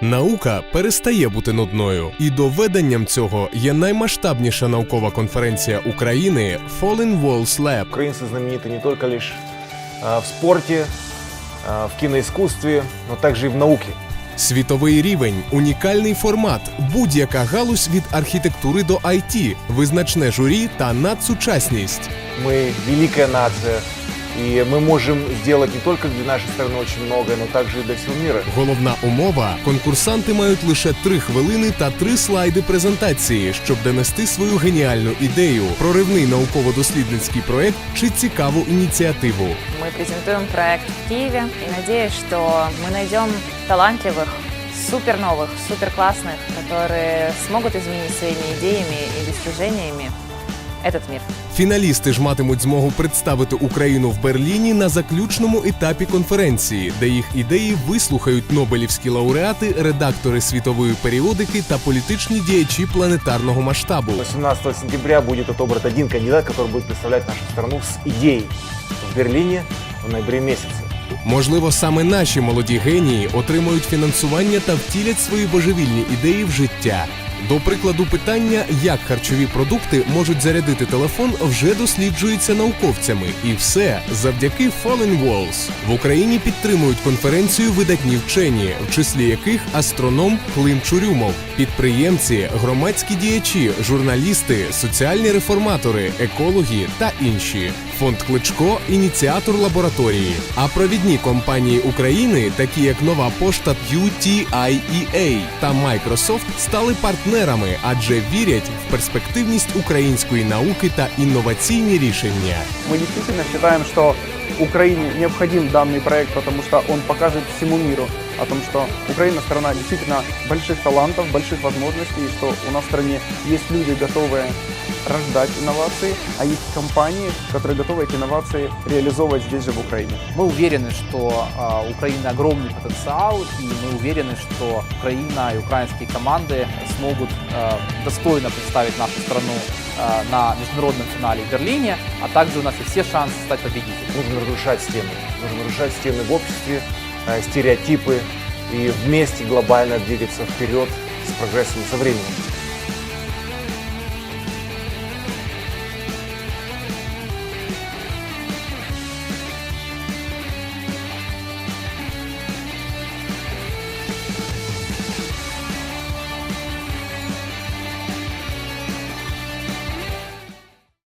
Наука перестає бути нудною, і доведенням цього є наймасштабніша наукова конференція України Fallen Walls Lab. Украинцы знамениты не только лишь э, в спорте, э, в киноискусстве, но также и в науке. Світовий рівень, унікальний формат, будь-яка галузь від архітектури до IT, визначне журі та надсучасність. Мы великая нация, и мы можем сделать не только для нашей страны очень многое, но также и для всего мира. Головна умова: конкурсанти мають лише три хвилини та три слайди презентації, щоб донести свою геніальну ідею, проривний науково-дослідницький проект чи цікаву ініціативу. Мы презентуем проект в Киеве и надеюсь, что мы найдем талантливых, супер новых, супер классных, которые смогут изменить своими идеями и достижениями этот мир. Фіналісти ж матимуть змогу представити Україну в Берліні на заключному етапі конференції, де їх ідеї вислухають нобелівські лауреати, редактори світової періодики та політичні діячі планетарного масштабу. 18 сентября будет отобран один кандидат, который будет представлять нашу страну с идеей в Берлине в ноябре месяце. Можливо, саме наші молоді генії отримають фінансування та втілять свої божевільні ідеї в життя. До прикладу, питання, як харчові продукти можуть зарядити телефон, вже досліджується науковцями, і все завдяки Fallen Walls. В Україні підтримують конференцію видатні вчені, в числі яких астроном Клим Чурюмов, підприємці, громадські діячі, журналісти, соціальні реформатори, екологи та інші. Фонд Кличко ініціатор лабораторії. А провідні компанії України, такі як Нова Пошта UTIEA та Microsoft, стали партнерами, адже вірять в перспективність української науки та інноваційні рішення. Мы действительно считаем, что Украине необходим данный проект, потому что он покажет всему миру о том, что Украина страна действительно больших талантов, больших возможностей, и что у нас в стране есть люди, готовые рождать инновации, а есть компании, которые готовы эти инновации реализовывать здесь же, в Украине. Мы уверены, что а, у Украины огромный потенциал, и мы уверены, что Украина и украинские команды смогут а, достойно представить нашу страну а, на международном финале в Берлине, а также у нас есть все шансы стать победителем. Нужно разрушать стены. Нужно разрушать стены в обществе, э, стереотипы и вместе глобально двигаться вперед с прогрессом со временем.